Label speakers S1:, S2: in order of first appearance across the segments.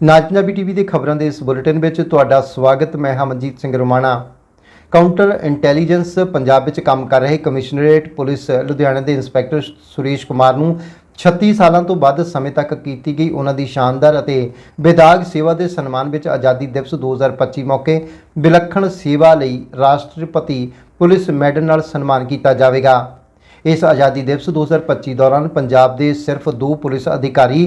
S1: ਨਾਜ Punjabi TV ਦੇ ਖਬਰਾਂ ਦੇ ਇਸ ਬੁਲੇਟਿਨ ਵਿੱਚ ਤੁਹਾਡਾ ਸਵਾਗਤ, ਮੈਂ ਹਮਨਜੀਤ ਸਿੰਘ ਰੋਮਾਣਾ। ਕਾਊਂਟਰ ਇੰਟੈਲੀਜੈਂਸ ਪੰਜਾਬ ਵਿੱਚ ਕੰਮ ਕਰ ਰਹੇ ਕਮਿਸ਼ਨਰੇਟ ਪੁਲਿਸ ਲੁਧਿਆਣਾ ਦੇ ਇੰਸਪੈਕਟਰ ਸੁਰੇਸ਼ ਕੁਮਾਰ ਨੂੰ 36 ਸਾਲਾਂ ਤੋਂ ਵੱਧ ਸਮੇਂ ਤੱਕ ਕੀਤੀ ਗਈ ਉਹਨਾਂ ਦੀ ਸ਼ਾਨਦਾਰ ਅਤੇ ਬੇਦਾਗ ਸੇਵਾ ਦੇ ਸਨਮਾਨ ਵਿੱਚ ਆਜ਼ਾਦੀ ਦਿਵਸ 2025 ਮੌਕੇ ਵਿਲੱਖਣ ਸੇਵਾ ਲਈ ਰਾਸ਼ਟਰਪਤੀ ਪੁਲਿਸ ਮੈਡਲ ਨਾਲ ਸਨਮਾਨ ਕੀਤਾ ਜਾਵੇਗਾ। ਇਸ ਆਜ਼ਾਦੀ ਦਿਵਸ 2025 ਦੌਰਾਨ ਪੰਜਾਬ ਦੇ ਸਿਰਫ ਦੋ ਪੁਲਿਸ ਅਧਿਕਾਰੀ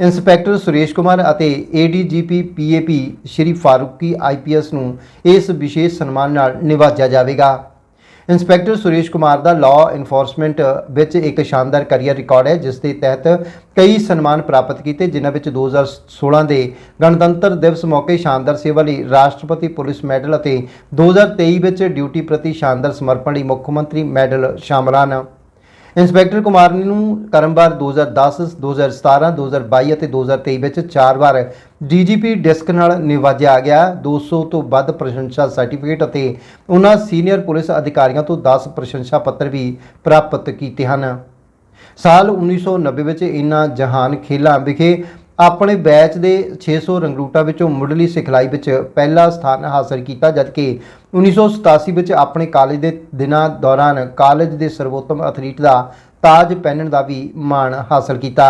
S1: ਇੰਸਪੈਕਟਰ ਸੁਰੇਸ਼ ਕੁਮਾਰ ਅਤੇ ADGP PAP Shri Farooqui IPS ਨੂੰ ਇਸ ਵਿਸ਼ੇਸ਼ ਸਨਮਾਨ ਨਾਲ ਨਿਵਾਜਿਆ ਜਾਵੇਗਾ। ਇੰਸਪੈਕਟਰ ਸੁਰੇਸ਼ ਕੁਮਾਰ ਦਾ ਲਾਅ ਇਨਫੋਰਸਮੈਂਟ ਵਿੱਚ ਇੱਕ ਸ਼ਾਨਦਾਰ ਕੈਰੀਅਰ ਰਿਕਾਰਡ ਹੈ, ਜਿਸ ਦੇ ਤਹਿਤ ਕਈ ਸਨਮਾਨ ਪ੍ਰਾਪਤ ਕੀਤੇ, ਜਿਨ੍ਹਾਂ ਵਿੱਚ 2016 ਦੇ ਗਣਤੰਤਰ ਦਿਵਸ ਮੌਕੇ ਸ਼ਾਨਦਾਰ ਸੇਵਾ ਲਈ ਰਾਸ਼ਟਰਪਤੀ ਪੁਲਿਸ ਮੈਡਲ ਅਤੇ 2023 ਵਿੱਚ ਡਿਊਟੀ ਪ੍ਰਤੀ ਸ਼ਾਨਦਾਰ ਸਮਰਪਣ ਲਈ ਮੁੱਖ ਮੰਤਰੀ ਮੈਡਲ ਸ਼ਾਮਲ ਹਨ। ਇੰਸਪੈਕਟਰ ਕੁਮਾਰ ਨੂੰ ਕਰਮਵਾਰ 2010 2017 2022 ਅਤੇ 2023 ਵਿੱਚ ਚਾਰ ਵਾਰ ਡੀਜੀਪੀ ਡਿਸਕ ਨਾਲ ਨਿਵਾਜਿਆ ਗਿਆ। 200 ਤੋਂ ਵੱਧ ਪ੍ਰਸ਼ੰਸਾ ਸਰਟੀਫਿਕੇਟ ਅਤੇ ਉਹਨਾਂ ਸੀਨੀਅਰ ਪੁਲਿਸ ਅਧਿਕਾਰੀਆਂ ਤੋਂ 10 ਪ੍ਰਸ਼ੰਸਾ ਪੱਤਰ ਵੀ ਪ੍ਰਾਪਤ ਕੀਤੇ ਹਨ। ਸਾਲ 1990 ਵਿੱਚ ਇਹਨਾਂ ਜਹਾਨ ਖੇਲਾਂ ਵਿਖੇ ਆਪਣੇ ਬੈਚ ਦੇ 600 ਰੰਗਰੂਟਾਂ ਵਿੱਚੋਂ ਮੁੱਢਲੀ ਸਿਖਲਾਈ ਵਿੱਚ ਪਹਿਲਾ ਸਥਾਨ ਹਾਸਲ ਕੀਤਾ, ਜਦਕਿ 1987 ਵਿੱਚ ਆਪਣੇ ਕਾਲਜ ਦੇ ਦਿਨਾਂ ਦੌਰਾਨ ਕਾਲਜ ਦੇ ਸਰਵੋਤਮ ਐਥਲੀਟ ਦਾ ਤਾਜ ਪਹਿਨਣ ਦਾ ਵੀ ਮਾਣ ਹਾਸਲ ਕੀਤਾ।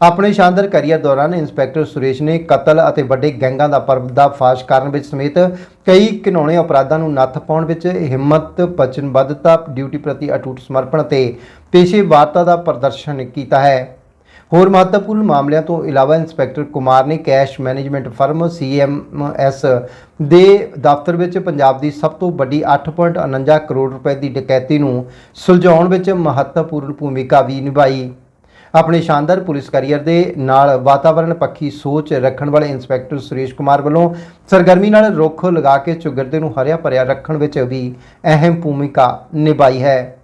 S1: ਆਪਣੇ ਸ਼ਾਨਦਾਰ ਕੈਰੀਅਰ ਦੌਰਾਨ ਇੰਸਪੈਕਟਰ ਸੁਰੇਸ਼ ਨੇ ਕਤਲ ਅਤੇ ਵੱਡੇ ਗੈਂਗਾਂ ਦਾ ਪਰਦਾਫਾਸ਼ ਕਰਨ ਵਿੱਚ ਸਮੇਤ ਕਈ ਘਿਨੌਣੇ ਅਪਰਾਧਾਂ ਨੂੰ ਨੱਥ ਪਾਉਣ ਵਿੱਚ ਹਿੰਮਤ ਵਚਨਬੱਧਤਾ ਡਿਊਟੀ ਪ੍ਰਤੀ ਅਟੁੱਟ ਸਮਰਪਣ ਅਤੇ ਪੇਸ਼ੇਵਾਰਤਾ ਦਾ ਪ੍ਰਦਰਸ਼ਨ ਕੀਤਾ ਹੈ। ਹੋਰ ਮਹੱਤਵਪੂਰਨ ਮਾਮਲਿਆਂ ਤੋਂ ਇਲਾਵਾ ਇੰਸਪੈਕਟਰ ਕੁਮਾਰ ਨੇ ਕੈਸ਼ ਮੈਨੇਜਮੈਂਟ ਫਰਮ ਸੀਐਮਐਸ ਦੇ ਦਫ਼ਤਰ ਵਿੱਚ ਪੰਜਾਬ ਦੀ ਸਭ ਤੋਂ ਵੱਡੀ 8.49 ਕਰੋੜ ਰੁਪਏ ਦੀ ਡਕੈਤੀ ਨੂੰ ਸੁਲਝਾਉਣ ਵਿੱਚ ਮਹੱਤਵਪੂਰਨ ਭੂਮਿਕਾ ਵੀ ਨਿਭਾਈ। ਆਪਣੇ ਸ਼ਾਨਦਾਰ ਪੁਲਿਸ ਕੈਰੀਅਰ ਦੇ ਨਾਲ ਵਾਤਾਵਰਣ ਪੱਖੀ ਸੋਚ ਰੱਖਣ ਵਾਲੇ ਇੰਸਪੈਕਟਰ ਸੁਰੇਸ਼ ਕੁਮਾਰ ਵੱਲੋਂ ਸਰਗਰਮੀ ਨਾਲ ਰੁੱਖ ਲਗਾ ਕੇ ਚੁਗਰਦੇ ਨੂੰ ਹਰਿਆ ਭਰਿਆ ਰੱਖਣ ਵਿੱਚ ਵੀ ਅਹਿਮ ਭੂਮਿਕਾ ਨਿਭਾਈ ਹੈ।